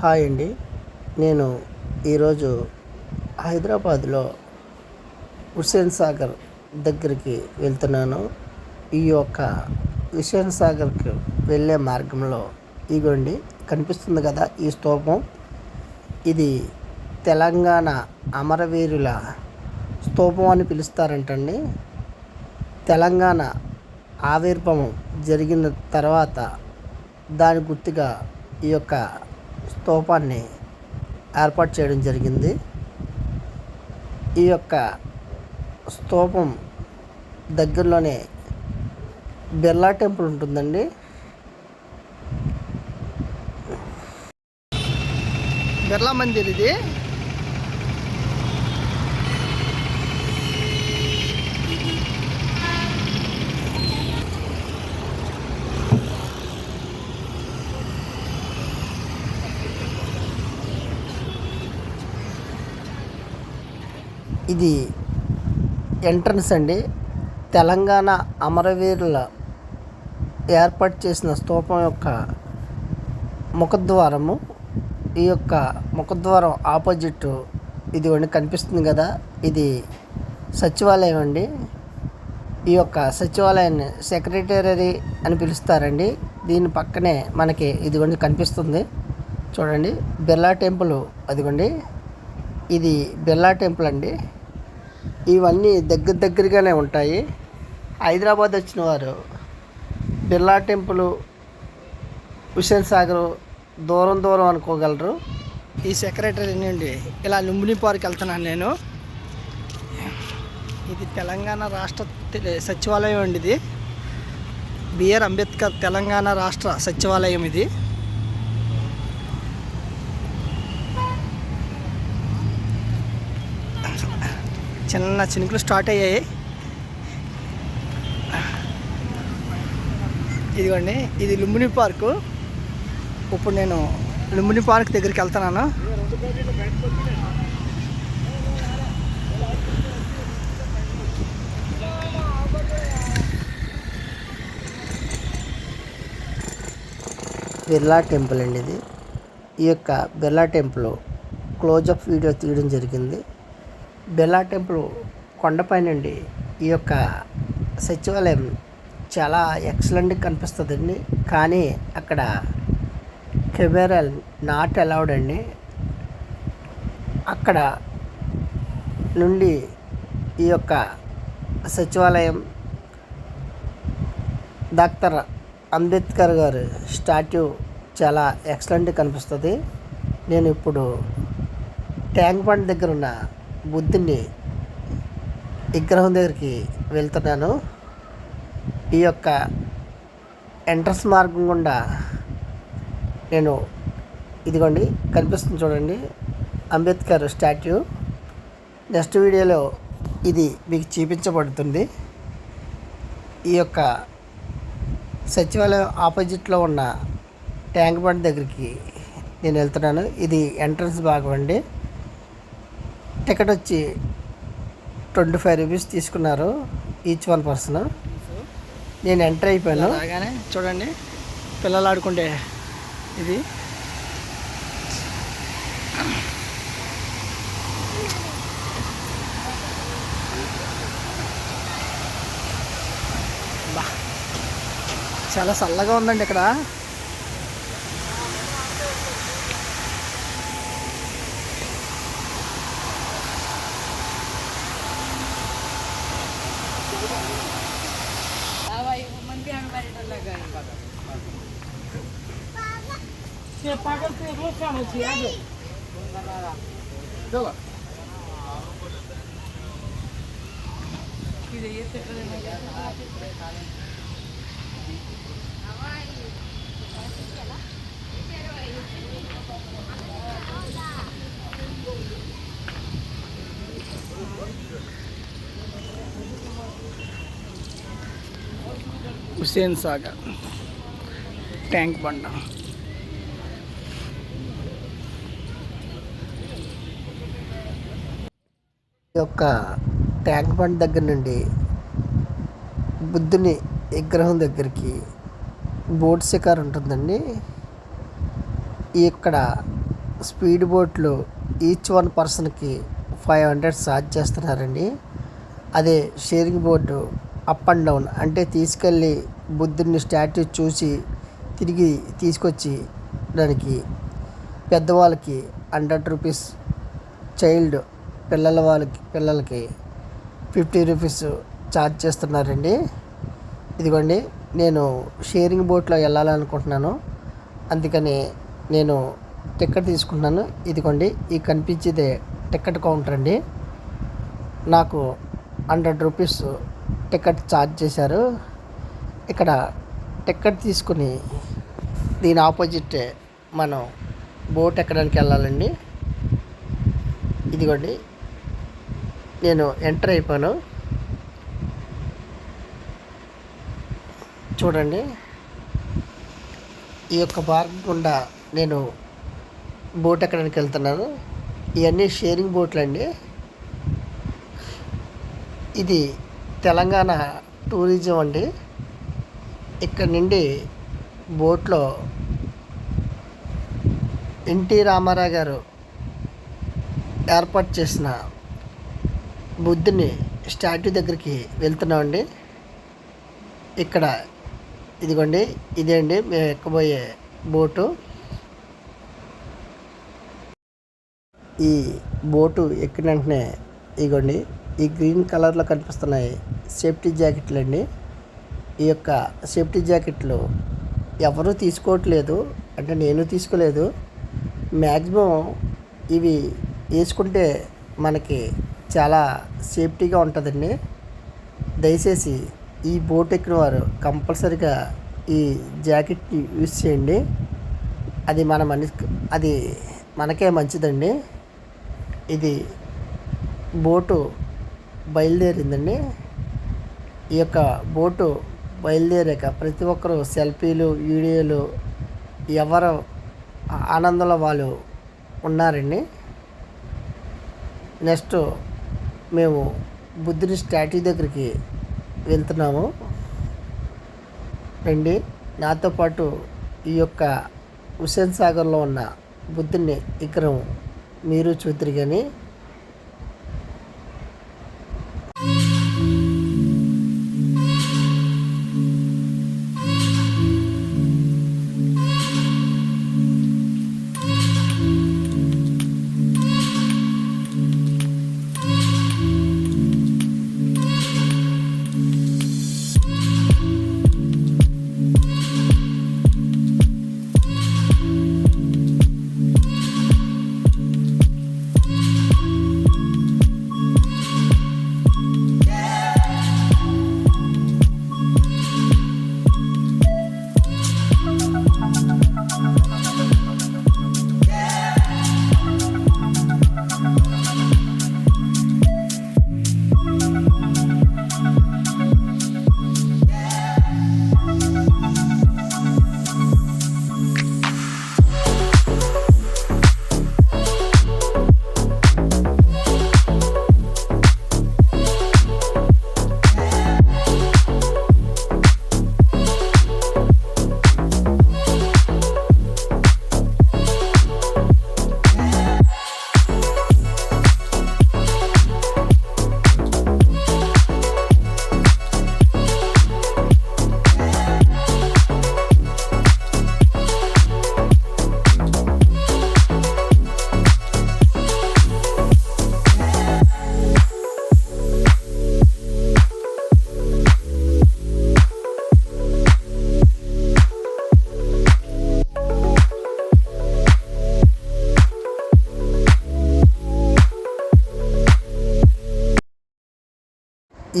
Hi అండి. నేను ఈరోజు హైదరాబాద్లో హుస్సేన్ సాగర్ దగ్గరికి వెళ్తున్నాను. ఈ యొక్క హుస్సేన్ సాగర్కి వెళ్ళే మార్గంలో ఇగోండి కనిపిస్తుంది కదా ఈ స్తూపం. ఇది తెలంగాణ అమరవీరుల స్తూపం అని పిలుస్తారంటండి. తెలంగాణ ఆవిర్భావం జరిగిన తర్వాత దాని గుర్తుగా ఈ యొక్క స్తూపాన్ని ఏర్పాటు చేయడం జరిగింది. ఈ యొక్క స్తూపం దగ్గరలోనే బిర్లా టెంపుల్ ఉంటుందండి. బిర్లా మందిర్ ఇది. ఇది ఎంట్రన్స్ అండి. తెలంగాణ అమరవీరుల ఏర్పాటు చేసిన స్తూపం యొక్క ముఖద్వారము. ఈ యొక్క ముఖద్వారం ఆపోజిట్ ఇది వండి కనిపిస్తుంది కదా. ఇది సచివాలయం అండి. ఈ యొక్క సచివాలయాన్ని సెక్రటరీ అని పిలుస్తారండి. దీని పక్కనే మనకి ఇదిగోండి కనిపిస్తుంది. చూడండి బిర్లా టెంపుల్ అదిగోండి. ఇది బిర్లా టెంపుల్ అండి. ఇవన్నీ దగ్గర దగ్గరగానే ఉంటాయి. హైదరాబాద్ వచ్చిన వారు బిర్లా టెంపుల్ హుస్సేన్ సాగర్ దూరం దూరం అనుకోగలరు. ఈ సెక్రటరీ నుండి ఇలా లుంబిని పార్క్ వెళ్తున్నాను నేను. ఇది తెలంగాణ రాష్ట్ర సచివాలయం అండి ఇది. బిఆర్ అంబేద్కర్ తెలంగాణ రాష్ట్ర సచివాలయం ఇది. చిన్న చినుకులు స్టార్ట్ అయ్యాయి. ఇదిగోండి ఇది లుంబిని పార్కు. ఇప్పుడు నేను లుంబిని పార్క్ దగ్గరికి వెళ్తున్నాను. బిర్లా టెంపుల్ అండి ఇది. ఈ యొక్క Birla temple close up video తీయడం జరిగింది. బిర్లా టెంపుల్ కొండపైనండి ఈ యొక్క సచివాలయం చాలా ఎక్సలెంట్గా కనిపిస్తుందండి. కానీ అక్కడ కెమెరాల్ నాట్ అలౌడ్ అండి. అక్కడ నుండి ఈ యొక్క సచివాలయం డాక్టర్ అంబేద్కర్ గారు స్టాట్యూ చాలా ఎక్సలెంట్ కనిపిస్తుంది. నేను ఇప్పుడు ట్యాంక్ బండ్ దగ్గర ఉన్న బుద్ధుని విగ్రహం దగ్గరికి వెళ్తున్నాను. ఈ యొక్క ఎంట్రన్స్ మార్గం గుండా నేను ఇదిగోండి కనిపిస్తుంది చూడండి. అంబేద్కర్ స్టాట్యూ. నెక్స్ట్ వీడియోలో ఇది మీకు చూపించబడుతుంది. ఈ యొక్క సచివాలయం ఆపోజిట్లో ఉన్న ట్యాంక్ బండ్ దగ్గరికి నేను వెళ్తున్నాను. ఇది ఎంట్రన్స్ భాగం అండి. టికెట్ వచ్చి ట్వంటీ ఫైవ్ రూపీస్ తీసుకున్నారు ఈచ్ వన్ పర్సన్. నేను ఎంటర్ అయిపోయాను. అలాగానే చూడండి పిల్లలు ఆడుకుంటే ఇది. చాలా చల్లగా ఉందండి ఇక్కడ. హుస్సేన్ సాగర్ ట్యాంక్ బండ ఈ యొక్క ట్యాంక్ బండ్ దగ్గర నుండి బుద్ధుని విగ్రహం దగ్గరికి బోట్ షికార్ ఉంటుందండి. ఇక్కడ స్పీడ్ బోట్లు ఈచ్ వన్ పర్సన్కి ఫైవ్ హండ్రెడ్ ఛార్జ్ చేస్తున్నారండి. అదే sharing board up and down అంటే తీసుకెళ్ళి బుద్ధుడిని స్టాట్యూ చూసి తిరిగి తీసుకొచ్చి దానికి పెద్దవాళ్ళకి హండ్రెడ్ రూపీస్ చైల్డ్ పిల్లల వాళ్ళకి పిల్లలకి ఫిఫ్టీ రూపీస్ ఛార్జ్ చేస్తున్నారండి. ఇదిగోండి నేను షేరింగ్ బోట్లో వెళ్ళాలనుకుంటున్నాను. అందుకని నేను టికెట్ తీసుకుంటున్నాను. ఇదిగోండి ఈ కనిపించేదే టికెట్ కౌంటర్ అండి. నాకు హండ్రెడ్ రూపీస్ టికెట్ ఛార్జ్ చేశారు. ఇక్కడ టికెట్ తీసుకుని దీని ఆపోజిట్ మనం బోట్ ఎక్కడానికి వెళ్ళాలండి. ఇదిగోండి నేను ఎంటర్ అయిపోయాను చూడండి. ఈ యొక్క పార్క్ గుండా నేను బోట్ ఎక్కడానికి వెళ్తున్నాను. ఇవన్నీ షేరింగ్ బోట్లు అండి ఇది తెలంగాణ టూరిజం అండి. ఇక్కడ నుండి బోట్లో ఎన్టీ రామారావు గారు ఏర్పాటు చేసిన బుద్ధుని స్టాట్యూ దగ్గరికి వెళ్తున్నామండి. ఇక్కడ ఇదిగోండి ఇదే అండి మేము ఎక్కబోయే బోటు. ఈ బోటు ఎక్కిన వెంటనే ఇగోండి ఈ గ్రీన్ కలర్లో కనిపిస్తున్నాయి సేఫ్టీ జాకెట్లు అండి ఈ యొక్క సేఫ్టీ జాకెట్లు ఎవరూ తీసుకోవట్లేదు అంటే నేను తీసుకోలేదు. మ్యాక్సిమం ఇవి వేసుకుంటే మనకి చాలా సేఫ్టీగా ఉంటుందండి. దయచేసి ఈ బోట్ ఎక్కిన వారు కంపల్సరిగా ఈ జాకెట్ని యూస్ చేయండి. అది మన మని అది మనకే మంచిదండి. ఇది బోటు బయలుదేరిందండి. ఈ యొక్క బోటు బయలుదేరాక ప్రతి ఒక్కరూ సెల్ఫీలు వీడియోలు ఎవరు ఆనందంలో వాళ్ళు ఉన్నారండి. నెక్స్ట్ మేము బుద్ధుని స్టాట్యూ దగ్గరికి వెళ్తున్నాము. రండి నాతో పాటు ఈ యొక్క హుసేన్ సాగర్లో ఉన్న బుద్ధుని విగ్రహం మీరు చూద్దరు కానీ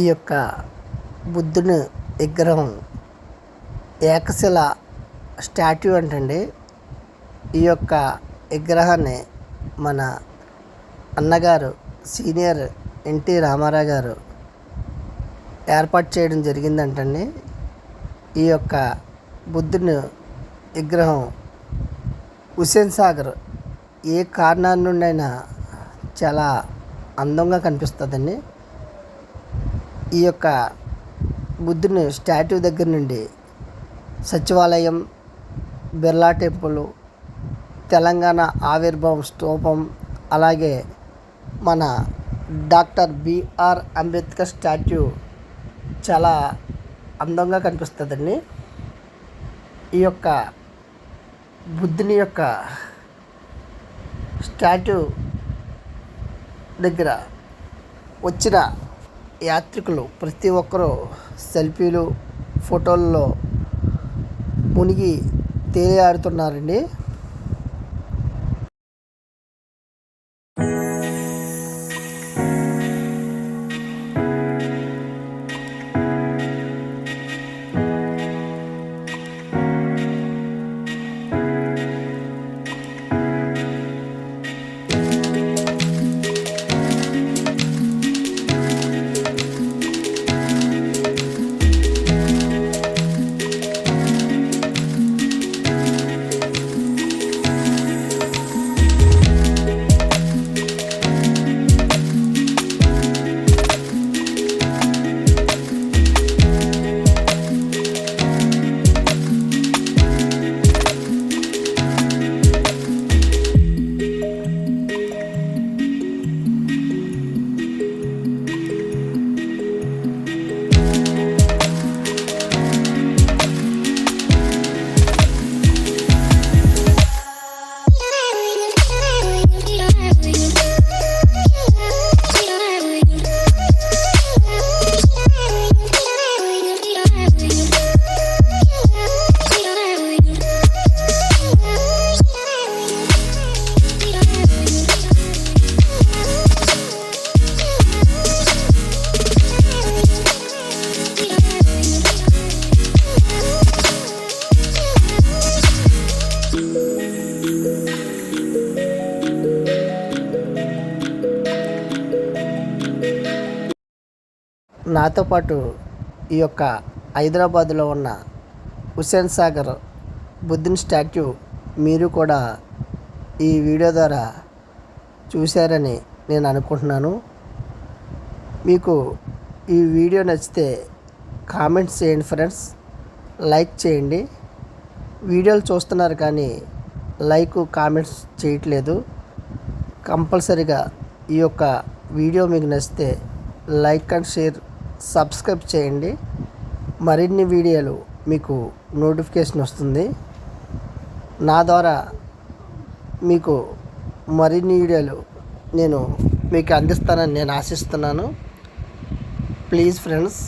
ఈ యొక్క బుద్ధుని విగ్రహం ఏకశిల స్టాట్యూ అంటండి. ఈ యొక్క విగ్రహాన్ని మన అన్నగారు సీనియర్ ఎన్టీ రామారావు గారు ఏర్పాటు చేయడం జరిగిందంటండి. ఈ యొక్క బుద్ధుని విగ్రహం హుసేన్ సాగర్ ఏ కారణాల నుండైనా చాలా అందంగా కనిపిస్తుందండి. ఈ యొక్క బుద్ధుని స్టాట్యూ దగ్గర నుండి సచివాలయం బిర్లా టెంపుల్ తెలంగాణ ఆవిర్భావం స్తూపం అలాగే మన డాక్టర్ బిఆర్ అంబేద్కర్ స్టాట్యూ చాలా అందంగా కనిపిస్తుందండి. ఈ యొక్క బుద్ధుని యొక్క స్టాట్యూ దగ్గర వచ్చిన యాత్రికులు ప్రతి ఒక్కరూ సెల్ఫీలు ఫోటోల్లో మునిగి తేలియాడుతున్నారండి. నాతో పాటు ఈ యొక్క హైదరాబాదులో ఉన్న హుస్సేన్ సాగర్ బుద్ధుని స్టాట్యూ మీరు కూడా ఈ వీడియో ద్వారా చూశారని నేను అనుకుంటున్నాను. మీకు ఈ వీడియో నచ్చితే కామెంట్స్ చేయండి ఫ్రెండ్స్. లైక్ చేయండి. వీడియోలు చూస్తున్నారు కానీ లైక్ కామెంట్స్ చేయట్లేదు. కంపల్సరిగా ఈ యొక్క వీడియో మీకు నచ్చితే లైక్ అండ్ షేర్ సబ్స్క్రైబ్ చేయండి. మరిన్ని వీడియోలు మీకు నోటిఫికేషన్ వస్తుంది. నా ద్వారా మీకు మరిన్ని వీడియోలు నేను మీకు అందిస్తానని నేను ఆశిస్తున్నాను. Please friends